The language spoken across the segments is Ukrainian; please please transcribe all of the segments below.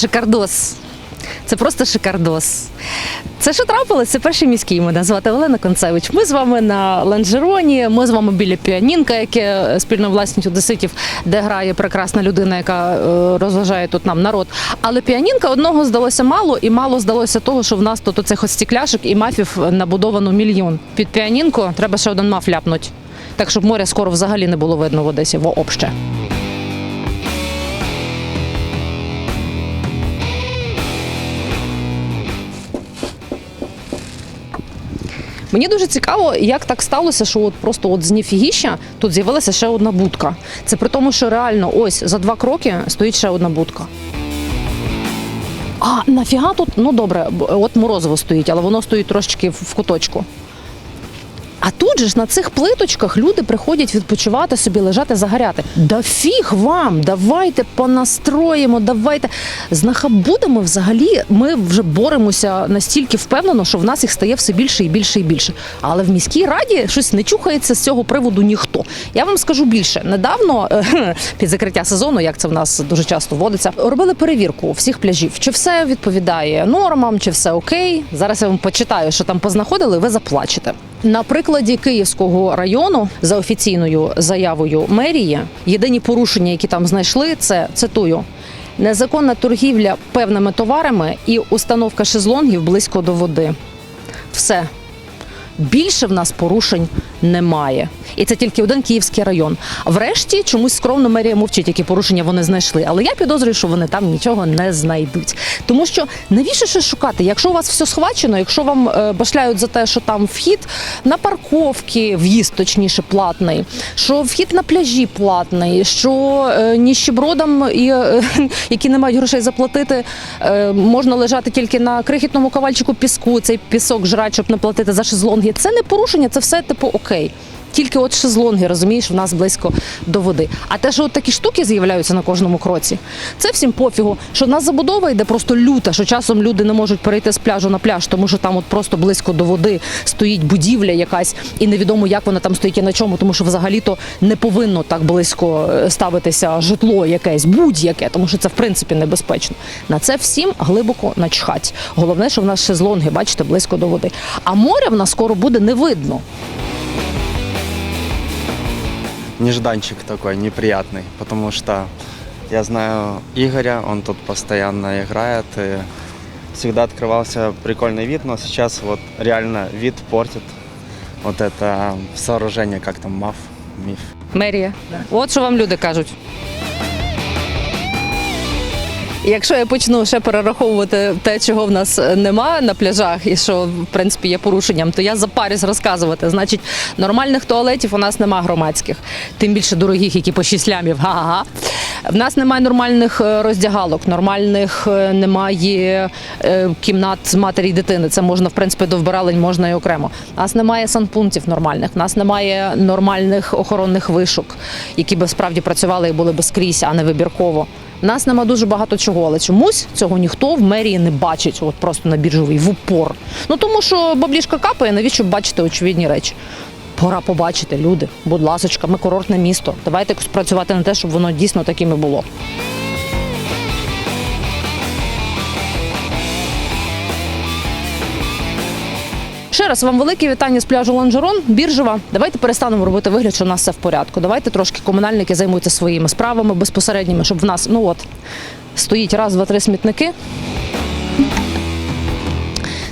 Шикардос. Це просто шикардос. Це що трапилось? Це перший міський. Мене звати Олена Концевич. Ми з вами на ланжероні. Ми з вами біля піанінка, яке спільно власність одеситів, де грає прекрасна людина, яка е, розважає тут нам народ. Але піанінка одного здалося мало, і мало здалося того, що в нас тут оцих ось стекляшок і мафів набудовано мільйон. Під піанінку треба ще один маф ляпнуть. Так, щоб моря скоро взагалі не було видно в Одесі вообще. Мені дуже цікаво, як так сталося, що от просто от з ніфігіща тут з'явилася ще одна будка. Це при тому, що реально ось за два кроки стоїть ще одна будка. А нафіга тут? Ну добре, от морозиво стоїть, але воно стоїть трошечки в- куточку. А тут же ж на цих плиточках люди приходять відпочивати собі, лежати, загоряти. Да фіг вам, давайте понастроїмо, давайте знахабудемо взагалі. Ми вже боремося настільки впевнено, що в нас їх стає все більше і більше і більше. Але в міській раді щось не чухається з цього приводу ніхто. Я вам скажу більше. Недавно е, під закриття сезону, як це в нас дуже часто водиться, робили перевірку всіх пляжів, чи все відповідає нормам, чи все окей. Зараз я вам почитаю, що там познаходили. Ви заплачете. На прикладі Київського району за офіційною заявою мерії єдині порушення, які там знайшли, це цитую. Незаконна торгівля певними товарами і установка шезлонгів близько до води. Все. Більше в нас порушень немає. І це тільки один київський район. Врешті чомусь скромно мерія мовчить, які порушення вони знайшли. Але я підозрюю, що вони там нічого не знайдуть. Тому що навіщо ще шукати? Якщо у вас все схвачено, якщо вам е, башляють за те, що там вхід на парковки, в'їзд точніше платний, що вхід на пляжі платний, що е, ніщебродам, і, е, які не мають грошей заплатити, можна лежати тільки на крихітному ковальчику піску, цей пісок жрати, щоб не платити за шезлонги. Це не порушення, це все типу окей. Тільки от шезлонги, розумієш, в нас близько до води. А те, що от такі штуки з'являються на кожному кроці, це всім пофігу. Що в нас забудова йде просто люта, що часом люди не можуть перейти з пляжу на пляж, тому що там от просто близько до води стоїть будівля якась, і невідомо, як вона там стоїть і на чому, тому що взагалі-то не повинно так близько е, ставитися житло якесь, будь-яке, тому що це в принципі небезпечно. На це всім глибоко начхать. Головне, що в нас шезлонги, бачите, близько до води. А моря в нас скоро буде не видно нежданчик такой неприятный, потому что я знаю Игоря, он тут постоянно играет, и всегда открывался прикольный вид, но сейчас вот реально вид портит вот это сооружение, как там, МАФ, МИФ. Мерія. От що вам люди кажуть. Якщо я почну ще перераховувати те, чого в нас немає на пляжах, і що в принципі є порушенням, то я запарюсь розказувати. Значить, нормальних туалетів у нас немає громадських, тим більше дорогих, які по 6 лямів. Га-га-га. В нас немає нормальних е, роздягалок, нормальних е, немає е, кімнат з матері і дитини. Це можна, в принципі, до вбиралень можна і окремо. У нас немає санпунктів нормальних, у нас немає нормальних охоронних вишок, які би справді працювали і були би скрізь, а не вибірково. У нас нема дуже багато чого, але чомусь цього ніхто в мерії не бачить, от просто на біржовий в упор. Ну тому що баблішка капає, навіщо бачити очевидні речі. Пора побачити, люди. Будь ласочка, ми курортне місто. Давайте працювати на те, щоб воно дійсно таким і було. Ще раз вам велике вітання з пляжу Ланжерон, Біржева. Давайте перестанемо робити вигляд, що у нас все в порядку. Давайте трошки комунальники займуться своїми справами безпосередніми, щоб в нас, ну от, стоїть раз, два, три смітники.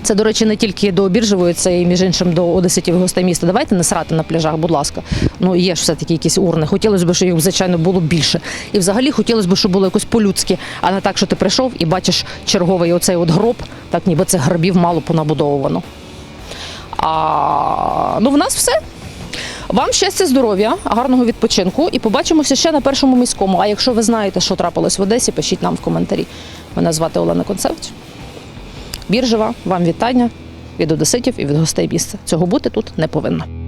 Це, до речі, не тільки до біржевої, це і між іншим до одеситів гостей міста. Давайте не срати на пляжах, будь ласка. Ну є ж все-таки якісь урни. Хотілося б, щоб їх, звичайно, було більше. І взагалі хотілося б, щоб було якось по-людськи, а не так, що ти прийшов і бачиш черговий оцей от гроб, так ніби це гробів мало понабудовувано. А, ну, в нас все. Вам щастя, здоров'я, гарного відпочинку і побачимося ще на першому міському. А якщо ви знаєте, що трапилось в Одесі, пишіть нам в коментарі. Мене звати Олена Концевич. Біржева, вам вітання від одеситів і від гостей міста. Цього бути тут не повинно.